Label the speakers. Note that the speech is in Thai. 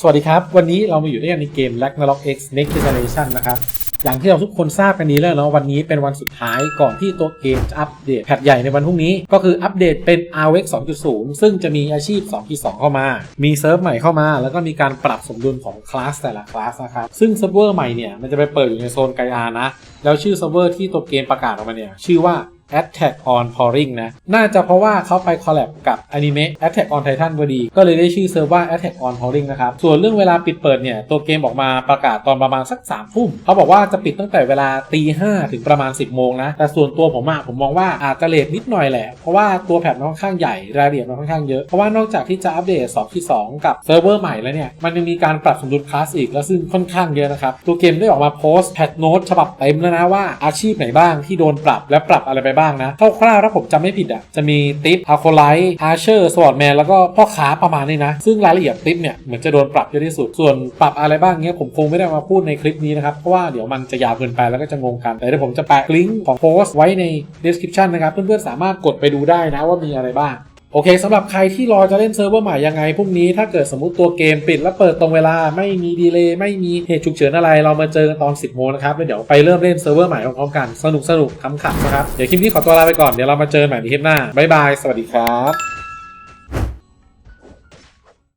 Speaker 1: สวัสดีครับ วันนี้เรามาอยู่ด้วยกันในเกม Ragnarok X Next Generation นะครับ อย่างที่เราทุกคนทราบกันดีแล้วเนาะวันนี้เป็นวันสุดท้ายก่อนที่ตัวเกมจะอัปเดตแพทใหญ่ในวันพรุ่งนี้ ก็คืออัปเดตเป็น RX 2.0 ซึ่งจะมีอาชีพ2.2 เข้ามา มีเซิร์ฟใหม่เข้ามา แล้วก็มีการปรับสมดุลของคลาสแต่ละคลาสนะครับ ซึ่งเซิร์ฟเวอร์ใหม่เนี่ยมันจะไปเปิดอยู่ในโซนไกอานะ แล้วชื่อเซิร์ฟเวอร์ที่ตัวเกมประกาศออกมาเนี่ยชื่อว่า Attack on Pouring นะ น่าจะเพราะว่าเขาไปคอลแลบกับอนิเมะ Attack on Titan พอดี ก็เลยได้ชื่อเซิร์ฟว่า Attack on Pouring นะครับ ส่วนเรื่องเวลาปิดเปิดเนี่ย ตัวเกมออกมาประกาศตอนประมาณสัก3ามทุ่ม เขาบอกว่าจะปิดตั้งแต่เวลาตีห้ถึงประมาณ 10โมงนะ แต่ส่วนตัวผมอะผมมองว่าอาจจะเลทนิดหน่อยแหละ เพราะว่าตัวแพทมันค่อนข้างใหญ่ รายละเอียดมันค่อนข้างเยอะ เพราะว่านอกจากที่จะอัปเดต2ที่2 กับเซิร์ฟเวอร์ใหม่แล้วเนี่ย มันยังมีการปรับสมดุลคลาสอีก แล้วซึ่งค่อนข้างเยอะนะครับ ตัวเกมได้ออกมาโพสต์แพทโน้ตฉบับเต็มแล้วนะว่าอาชีพไหนบ้างที่โดนปรับและปรับอะไรไปบ้างนะคร่าวๆถ้าผมจำไม่ผิดอะจะมีติปอาโคไลท์อาร์เชอร์สวอตแมนแล้วก็พ่อค้าประมาณนี้นะ ซึ่งรายละเอียดติปเนี่ยเหมือนจะโดนปรับเยอะที่สุด ส่วนปรับอะไรบ้างเงี้ยผมคงไม่ได้มาพูดในคลิปนี้นะครับ เพราะว่าเดี๋ยวมันจะยาวเกินไปแล้วก็จะงงกัน แต่เดี๋ยวผมจะแปะลิงก์ของโพสต์ไว้ใน description นะครับ เพื่อนๆสามารถกดไปดูได้นะว่ามีอะไรบ้าง โอเคสำหรับใครที่รอจะเล่นเซิร์ฟเวอร์ใหม่ยังไงพรุ่งนี้ถ้าเกิดสมมติตัวเกมปิดแล้วเปิดตรงเวลาไม่มีดีเลย์ไม่มีเหตุฉุกเฉินอะไร เรามาเจอกันตอน 10โมงนะครับแล้วเดี๋ยวไปเริ่มเล่นเซิร์ฟเวอร์ใหม่พร้อมๆกันสนุกสนุกขำๆนะครับเดี๋ยวคลิปนี้ขอตัวลาไปก่อนเดี๋ยวเรามาเจอกันใหม่ในคลิปหน้าบ๊ายบายสวัสดีครับ